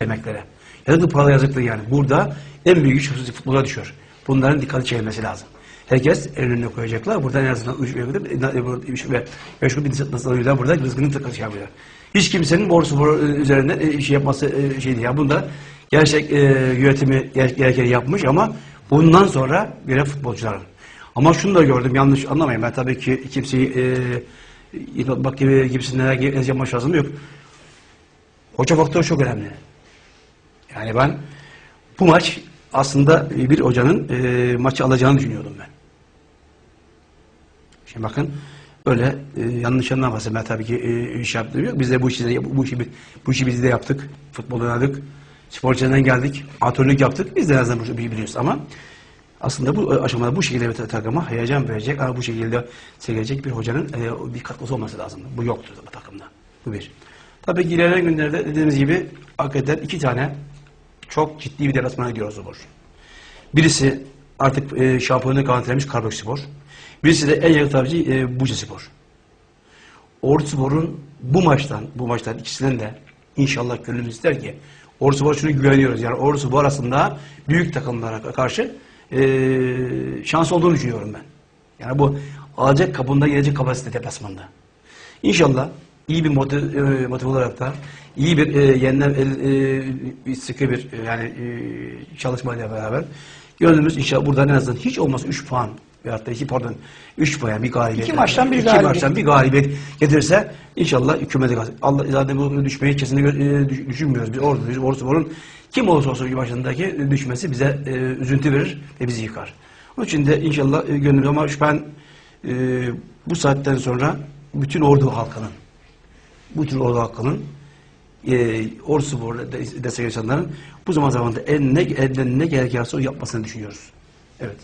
emeklere. Yazıklı paralar yazıklı yani. Burada en büyük iş futbola düşüyor. Bunların dikkati çekilmesi lazım. Herkes el önüne koyacaklar. Buradan en azından üç ve ve beş bin nasıl burada rızkını tıkı şey yapıyorlar. Hiç kimsenin borsu bor üzerinden e, şey yapması e, şey değil. Ya bunda gerçek e, yönetimi ger- gerekeni yapmış ama bundan sonra görev futbolcuların. Ama şunu da gördüm yanlış anlamayın. Ben tabii ki kimseyi e, bak gibi gibisinden ezeceğim şansım yok. Hoca faktörü çok önemli. Yani ben bu maç aslında bir hocanın e, maçı alacağını düşünüyordum ben. Şimdi bakın öyle e, yanlış anlamasın ben tabii ki e, iş yaptığım yok. Biz de bu işi de, bu işi bu işi biz de yaptık. Futbol oynadık. Spor geldik. Antrenörlük yaptık. Biz de bu işi biliyoruz ama aslında bu aşamada bu şekilde bir takıma heyecan verecek, ama bu şekilde gelecek bir hocanın e, bir katkısı olması lazım. Bu yoktur bu takımda. Bu bir. Tabii ki ilerleyen günlerde dediğimiz gibi hakikaten iki tane çok ciddi bir deplasmana gidiyor Spor. Birisi artık e, şampiyonluğu garantilemiş Karabük. Birisi de en yakın tabici e, Buca Spor. Bu maçtan, bu maçtan ikisinden de inşallah gönlümüz ister ki Ordu şunu güveniyoruz. Yani Ordu Spor arasında büyük takımlara karşı e, şans olduğunu düşünüyorum ben. Yani bu alacak kapında gelecek kapasite deplasmanda. İnşallah iyi bir motiv, e, motiv olarak da iyi bir e, yeniden el, e, sıkı bir e, yani e, çalışmayla beraber gönlümüz inşallah buradan en azından hiç olmazsa 3 puan veyahut da 2 pardon 3 puan bir galibiyet. İki maçtan bir iki galibiyet. maçtan bir galibiyet getirirse inşallah kalsın. Allah zaten bu düşmeyi kesinlikle e, düş- düşünmüyoruz. Biz orada biz Ordu Spor'un kim olursa olsun başındaki düşmesi bize e, üzüntü verir ve bizi yıkar. Onun için de inşallah e, gönlümüz ama şu ben e, bu saatten sonra bütün ordu halkının bu tür ordu halkının e, Ordu Spor'da destek insanların bu zaman zamanda en ne, elden ne gerekiyorsa o yapmasını düşünüyoruz. Evet.